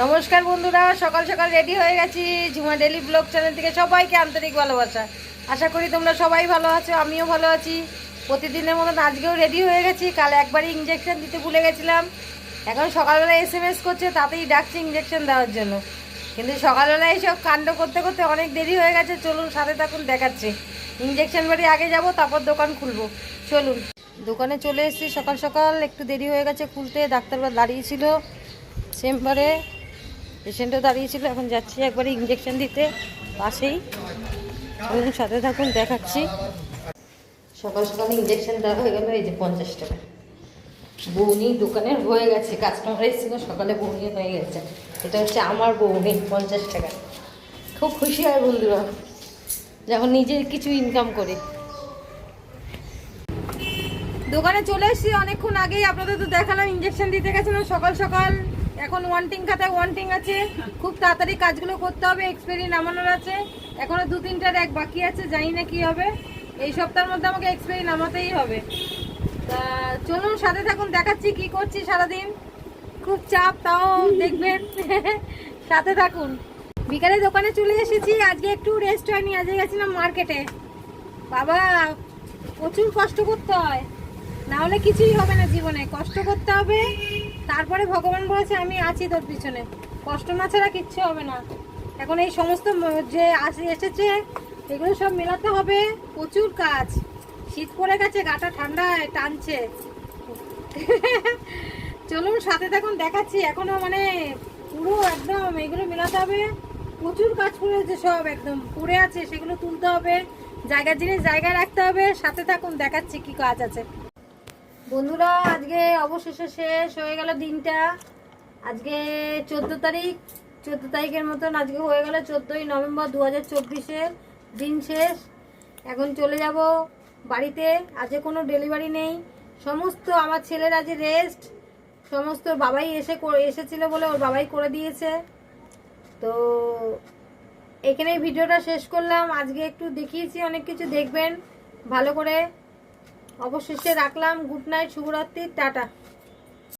নমস্কার বন্ধুরা, সকাল সকাল রেডি হয়ে গেছি ঝুমা ডেলি ব্লগ চ্যানেল থেকে সবাইকে আন্তরিক ভালোবাসা। আশা করি তোমরা সবাই ভালো আছো, আমিও ভালো আছি। প্রতিদিনের মতন আজকেও রেডি হয়ে গেছি, কাল একবারই ইঞ্জেকশন দিতে ভুলে গেছিলাম। এখন সকালবেলা এস এম এস করছে, তাতেই ডাকছে ইঞ্জেকশন দেওয়ার জন্য। কিন্তু সকালবেলা এইসব কাণ্ড করতে করতে অনেক দেরি হয়ে গেছে, চলুন সাথে থাকুন, দেখাচ্ছে। ইঞ্জেকশন বাড়ি আগে যাব, তারপর দোকান খুলবো। চলুন। দোকানে চলে এসেছি সকাল সকাল, একটু দেরি হয়ে গেছে খুলতে ডাক্তারবার দাঁড়িয়েছিল। চেম্বারে পেশেন্টও দাঁড়িয়েছিল, এখন যাচ্ছি একবারে ইঞ্জেকশন দিতে, পাশেই। চলুন সাথে থাকুন, দেখাচ্ছি। সকাল সকাল ইঞ্জেকশন দেওয়া হয়ে গেল, এই যে পঞ্চাশ টাকা। বৌনি দোকানের হয়ে গেছে কাস্টমার এসেছিল, সকালে বৌনি হয়ে গেছে। এটা হচ্ছে আমার বৌনি, পঞ্চাশ টাকা। খুব খুশি হয় বন্ধুরা যখন নিজের কিছু ইনকাম করে। দোকানে চলে এসেছি, অনেকক্ষণ আগেই, আপনাদের তো দেখালাম ইঞ্জেকশন দিতে গেছিলাম সকাল সকাল। এখন ওয়ান্টিং খাতায় ওয়ান্টিং আছে। খুব তাড়াতাড়ি কাজগুলো করতে হবে এক্সপেরি নামানোর আছে। এখনও দু তিনটার এক বাকি আছে, জানি না কি হবে। এই সপ্তাহের মধ্যে আমাকে এক্সপেরি নামাতেই হবে। তা চলুন, সাথে থাকুন, দেখাচ্ছি কি করছি সারাদিন। খুব চাপ, তাও দেখবেন। সাথে থাকুন। বিকালে দোকানে চলে এসেছি, আজকে একটু রেস্ট হয়নি, আজকে গেছিলাম মার্কেটে বাবা, প্রচুর কষ্ট করতে হয়। না হলে কিছুই হবে না জীবনে। কষ্ট করতে হবে, তারপরে ভগবান বলেছে, আমি আছি তোর পিছনে। কষ্ট না ছাড়া কিচ্ছু হবে না। এখন এই সমস্ত যে এসেছে, এগুলো সব মেলাতে হবে। প্রচুর কাজ। শীত পড়ে গেছে, গাটা ঠান্ডায় টানছে। চলুন সাথে থাকুন, দেখাচ্ছি। এখনও মানে পুরো একদম এগুলো মেলাতে হবে। প্রচুর কাজ পড়েছে সব একদম। পড়ে আছে, সেগুলো তুলতে হবে। জায়গার জিনিস জায়গায় রাখতে হবে। সাথে থাকুন, দেখাচ্ছি কি কাজ আছে। বন্ধুরা, আজকে অবশেষে শেষ হয়ে গেল দিনটা। আজকে চোদ্দ তারিখ। চোদ্দ তারিখের মতন আজকে হয়ে গেল চোদ্দোই নভেম্বর দু হাজার চব্বিশের দিন শেষ। এখন চলে যাব বাড়িতে। আজকে কোনো ডেলিভারি নেই। সমস্ত আমার ছেলের আজ রেস্ট সমস্ত বাবাই এসে এসেছিল বলে ওর বাবাই করে দিয়েছে। তো এখানেই ভিডিওটা শেষ করলাম। আজকে একটু দেখিয়েছি, অনেক কিছু দেখবেন ভালো করে। অবশেষে রাখলাম গুড নাইট শুভরাত্রি টাটা।